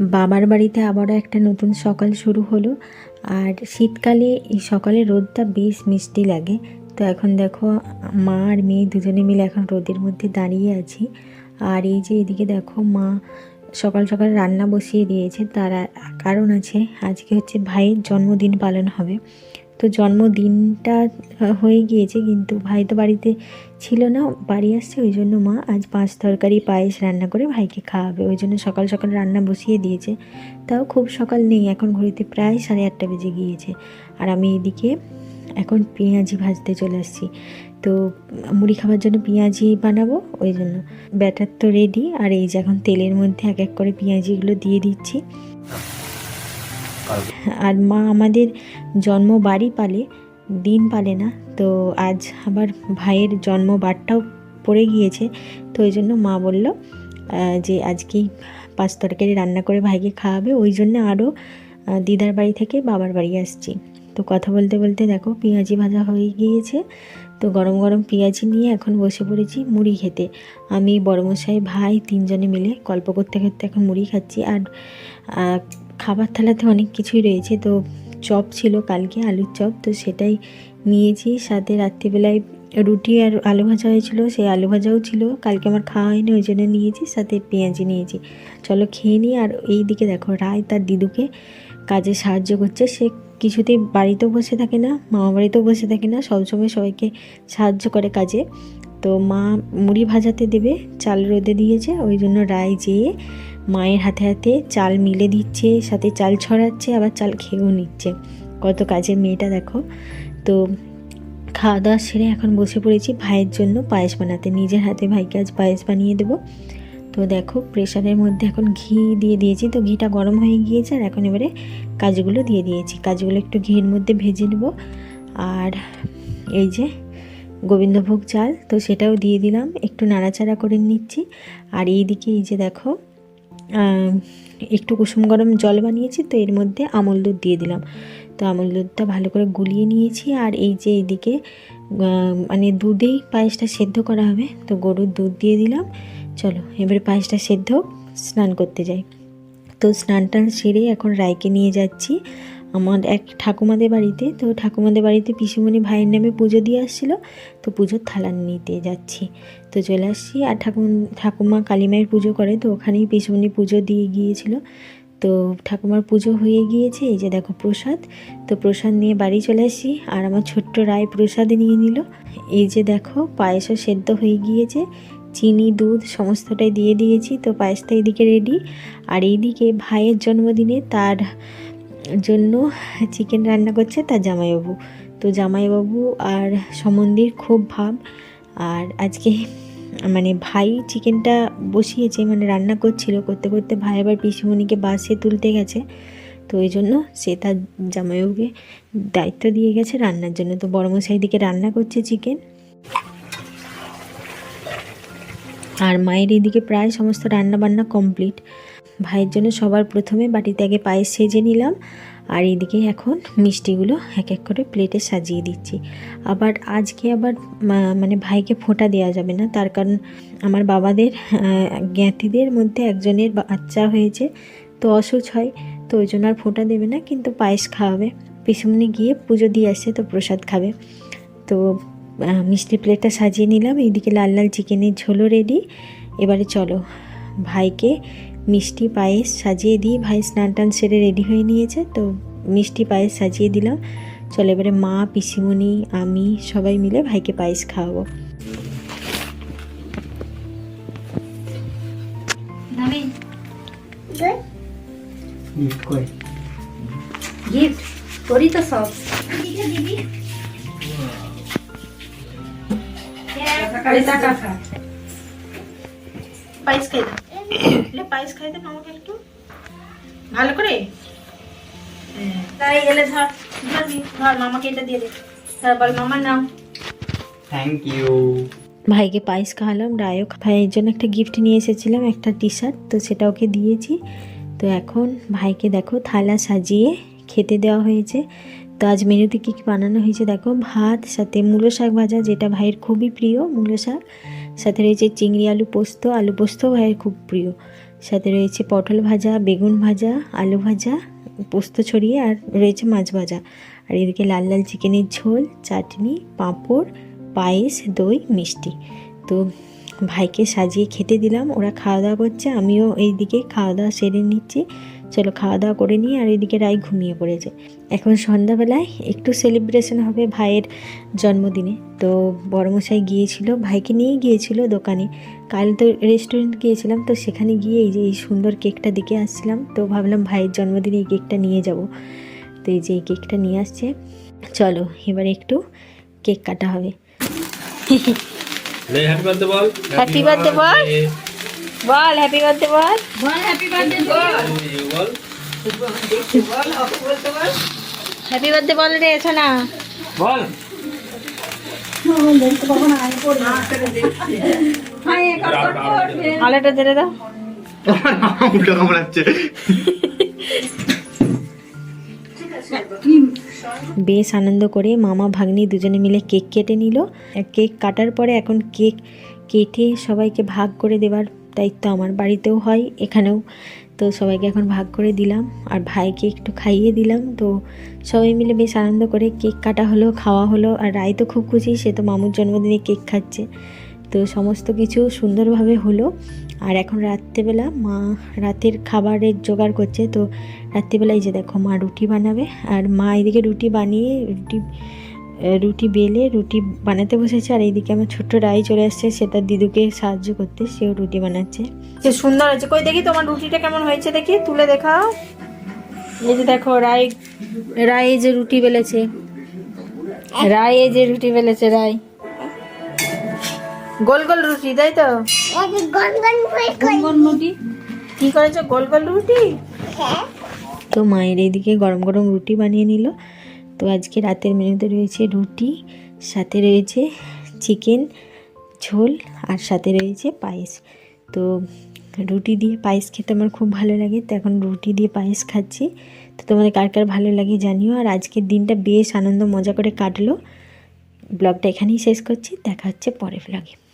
বাবার বাড়িতে আবারও একটা নতুন সকাল শুরু হলো। আর শীতকালে এই সকালে রোদটা বেশ মিষ্টি লাগে। তো এখন দেখো, মা আর মেয়ে দুজনে মিলে এখন রোদের মধ্যে দাঁড়িয়ে আছি। আর এই যে এদিকে দেখো, মা সকাল সকাল রান্না বসিয়ে দিয়েছে। তার কারণ আছে, আজকে হচ্ছে ভাইয়ের জন্মদিন পালন হবে। তো জন্মদিনটা হয়ে গিয়েছে কিন্তু ভাই তো বাড়িতে ছিল না, বাড়ি আসছে ওই জন্য মা আজ পাঁচ তরকারি পায়েস রান্না করে ভাইকে খাওয়াবে। ওই জন্য সকাল সকাল রান্না বসিয়ে দিয়েছে। তাও খুব সকাল নেই, এখন ঘড়িতে প্রায় সাড়ে আটটা বেজে গিয়েছে। আর আমি এদিকে এখন পেঁয়াজি ভাজতে চলে আসছি। তো মুড়ি খাবার জন্য পেঁয়াজি বানাবো, ওই জন্য ব্যাটার তো রেডি আর এই যে এখন তেলের মধ্যে এক এক করে পেঁয়াজিগুলো দিয়ে দিচ্ছি। আর মা আমাদের জন্ম বাড়ি পালে, দিন পালে না। তো আজ আবার ভাইয়ের জন্মবারটাও পড়ে গিয়েছে। তো ওই জন্য মা বলল যে আজকেই পাঁচ তরকারি রান্না করে ভাইকে খাওয়াবে। ওই জন্য আরও দিদার বাড়ি থেকে বাবার বাড়ি আসছি। তো কথা বলতে বলতে দেখো পেঁয়াজি ভাজা হয়ে গিয়েছে। তো গরম গরম পেঁয়াজি নিয়ে এখন বসে পড়েছি মুড়ি খেতে। আমি বড়মশাই, ভাই তিনজনে মিলে গল্প করতে করতে এখন মুড়ি খাচ্ছি। আর খাবার থালাতে অনেক কিছুই রয়েছে। তো চপ ছিল কালকে, আলুর চপ। তো সেটাই নিয়েছি। সাথে রাত্রিবেলায় রুটি আর আলু ভাজা হয়েছিল, সেই আলু ভাজাও ছিল। কালকে আমার খাওয়া হয়নি, ওই জন্য নিয়েছি। সাথে পেঁয়াজি নিয়েছি। চলো খেয়ে নিই। আর এই দিকে দেখো, রায় তার দিদুকে কাজে সাহায্য করছে। সে কিছুতেই বাড়িতেও বসে থাকে না, মামা বাড়িতেও বসে থাকে না। সবসময় সবাইকে সাহায্য করে কাজে। তো মা মুড়ি ভাজাতে দেবে, চাল রোদে দিয়েছে। ওই জন্য রায় যেয়ে মায়ের হাতে হাতে চাল মিলে দিচ্ছে, সাথে চাল ছড়াচ্ছে, আবার চাল খেয়েও নিচ্ছে। কত কাজের মেয়েটা দেখো। তো খাওয়া দাওয়া সেরে এখন বসে পড়েছি ভাইয়ের জন্য পায়েস বানাতে। নিজের হাতে ভাইকে আজ পায়েস বানিয়ে দেবো। তো দেখো, প্রেশারের মধ্যে এখন ঘি দিয়ে দিয়েছি। তো ঘিটা গরম হয়ে গিয়েছে আর এখন এবারে কাজগুলো দিয়ে দিয়েছি। কাজগুলো একটু ঘির মধ্যে ভেজে নেব। আর এই যে গোবিন্দভোগ চাল, তো সেটাও দিয়ে দিলাম। একটু নাড়াচাড়া করে নিচ্ছি। আর এই দিকে এই যে দেখো একটু কুসুম গরম জল বানিয়েছি, তো এর মধ্যে আমল দুধ দিয়ে দিলাম। তো আমল দুধটা ভালো করে গুলিয়ে নিয়েছি, আর এই যে এইদিকে মানে দুধেই পায়েসটা সেদ্ধ করা হবে, তো গরুর দুধ দিয়ে দিলাম। চলো, এবারে পায়েসটা সেদ্ধ স্নান করতে যাই। তো স্নান টান সেরে এখন রায়কে নিয়ে যাচ্ছি। আমার এক ঠাকুমাদের বাড়িতে, তো ঠাকুমাদের বাড়িতে পিসিমণি ভাইয়ের নামে পুজো দিয়ে আসছিল, তো পুজোর থালা নিতে যাচ্ছি। তো চলে আসছি আর ঠাকুর ঠাকুমা কালীমায়ের পুজো করে, তো ওখানেই পিসিমণি পুজো দিয়ে গিয়েছিল। তো ঠাকুমার পুজো হয়ে গিয়েছে, এই যে দেখো প্রসাদ। তো প্রসাদ নিয়ে বাড়ি চলে আসি আর আমার ছোট্ট রায় প্রসাদ নিয়ে নিল। এই যে দেখো পায়েসও সেদ্ধ হয়ে গিয়েছে, চিনি, দুধ সমস্তটাই দিয়ে দিয়েছি, তো পায়েসটা এদিকে রেডি আর এইদিকে ভাইয়ের জন্মদিনে তার জন্য চিকেন রান্না করছে তার জামাইবাবু। তো জামাইবাবু আর সমন্দির খুব ভাব। আর আজকে মানে ভাই চিকেনটা বসিয়েছে মানে রান্না করছিল। করতে করতে ভাই আবার পিসিমণিকে বাসে তুলতে গেছে। তো ওই জন্য সে তার জামাইবাবুকে দায়িত্ব দিয়ে গেছে রান্নার জন্য। তো বড়মশাই দিকে রান্না করছে চিকেন। আর মায়ের এদিকে প্রায় সমস্ত রান্না বান্না কমপ্লিট। ভাইয়ের জন্য সবার প্রথমে বাটিতে আগে পায়েস সেজে নিলাম। আর এইদিকে এখন মিষ্টিগুলো এক এক করে প্লেটে সাজিয়ে দিচ্ছি। আবার আজকে আবার মানে ভাইকে ফোঁটা দেওয়া যাবে না। তার কারণ আমার বাবাদের জ্ঞাতিদের মধ্যে একজনের বাচ্চা হয়েছে, তো অসুচ হয়। তো ওই জন্য আর ফোঁটা দেবে না, কিন্তু পায়েস খাওয়াবে। পিছনে গিয়ে পুজো দিয়ে আসছে তো প্রসাদ খাবে। তো মিষ্টি প্লেটটা সাজিয়ে নিলাম। এইদিকে লাল লাল চিকেনের ঝোলও রেডি এবারে চলো ভাইকে মিষ্টি পায়েস সাজিয়ে দিই। ভাই স্নান টান সেরে রেডি হয়ে নিয়েছে তো মিষ্টি পায়েস সাজিয়ে দিলাম। চলো এবারে মা পিসিমণি আমি সবাই মিলে ভাইকে পায়েস খাওয়াবো। সব। পায়েস খাই। দাও লে পায়েস খাই দেন আমাকে একটু। ভালো করে? তাই এলে ধর ধরবি ধর মামাকে এটা দিয়ে দে। বল মামা নাও। থ্যাংক ইউ ভাইকে পায়েস খাওয়ালাম রায়ও ভাইয়ের জন্য একটা গিফট নিয়ে এসেছিলাম একটা টি শার্ট তো সেটা ওকে দিয়েছি। তো এখন ভাইকে দেখো থালা সাজিয়ে খেতে দেওয়া হয়েছে। তো আজ মেনুতে কী কী বানানো হয়েছে দেখো। ভাত, সাথে মূলো শাক ভাজা, যেটা ভাইয়ের খুবই প্রিয় মূলো শাক। সাথে রয়েছে চিংড়ি আলু পোস্ত। আলু পোস্ত ভাইয়ের খুব প্রিয়। সাথে রয়েছে পটল ভাজা, বেগুন ভাজা, আলু ভাজা, পোস্ত ছড়িয়ে আর রয়েছে মাছ ভাজা। আর এদিকে লাল লাল চিকেনের ঝোল, চাটনি, পাঁপড়, পায়েস, দই, মিষ্টি। তো ভাইকে সাজিয়ে খেতে দিলাম। ওরা খাওয়া দাওয়া করছে, আমিও এইদিকে খাওয়া দাওয়া সেরে নিচ্ছি। চলো খাওয়া দাওয়া করে নিয়ে আর এদিকে রায় ঘুমিয়ে পড়েছে। এখন সন্ধ্যাবেলায় একটু সেলিব্রেশন হবে ভাইয়ের জন্মদিনে। তো বড়মশাই গিয়েছিল ভাইকে নিয়ে গিয়েছিল দোকানে। কাল তো রেস্টুরেন্ট গিয়েছিলাম তো সেখানে গিয়ে এই যে এই সুন্দর কেকটা দেখে আসছিলাম। তো ভাবলাম ভাইয়ের জন্মদিনে এই কেকটা নিয়ে যাব। তো এই যে এই কেকটা নিয়ে আসছে। চলো এবার একটু কেক কাটা হবে। হ্যাপি বার্থডে বল। Happy birthday বল। বল হ্যাপি বার্থডে বল। বল হ্যাপি বার্থডে বল। হ্যাপি বার্থডে বল রে সোনা বল। আলোটা ধরে দাও। উল্টো কামড়াচ্ছে বেশ আনন্দ করে মামা ভাগ্নি দুজনে মিলে কেক কেটে নিল। কেক কাটার পরে এখন কেক কেটে সবাইকে ভাগ করে দেওয়ার দায়িত্ব আমার বাড়িতেও হয়। এখানেও তো সবাইকে এখন ভাগ করে দিলাম আর ভাইকে একটু খাইয়ে দিলাম। তো সবাই মিলে বেশ আনন্দ করে কেক কাটা হলো, খাওয়া হলো আর রায় তো খুব খুশি, সে তো মামুর জন্মদিনে কেক খাচ্ছে। তো সমস্ত কিছু সুন্দরভাবে হলো আর এখন রাত্রেবেলা মা রাতের খাবারের জোগাড় করছে। তো রাত্রিবেলায় যে দেখো মা রুটি বানাবে আর মা এদিকে রুটি বানিয়ে রুটি রুটি বেলে রুটি বানাতে বসেছে আর এইদিকে আমার ছোট্ট রাই চলে আসছে সেটা দিদুকে সাহায্য করতে সেও রুটি বানাচ্ছে। সে সুন্দর হয়েছে। কই দেখি তোমার রুটিটা কেমন হয়েছে দেখি তুলে দেখাও। এই যে দেখো রাই রাই এই যে রুটি বেলেছে। রাই এই যে রুটি বেলেছে রাই। গোল গোল রুটি তাই তো? রুটি। কি করেছ? গোল গোল রুটি? তো মায়ের এইদিকে গরম গরম রুটি বানিয়ে নিল। তো আজকে রাতের মেনুতে রয়েছে রুটি, সাথে রয়েছে চিকেন, ঝোল আর সাথে রয়েছে পায়েস। তো রুটি দিয়ে পায়েস খেতে আমার খুব ভালো লাগে, তো এখন রুটি দিয়ে পায়েস খাচ্ছি। তো তোমাদের কার কার ভালো লাগে জানিও। আর আজকের দিনটা বেশ আনন্দ, মজা করে কাটলো। ব্লগটা এখানেই শেষ করছি, দেখা হচ্ছে পরে ব্লগে।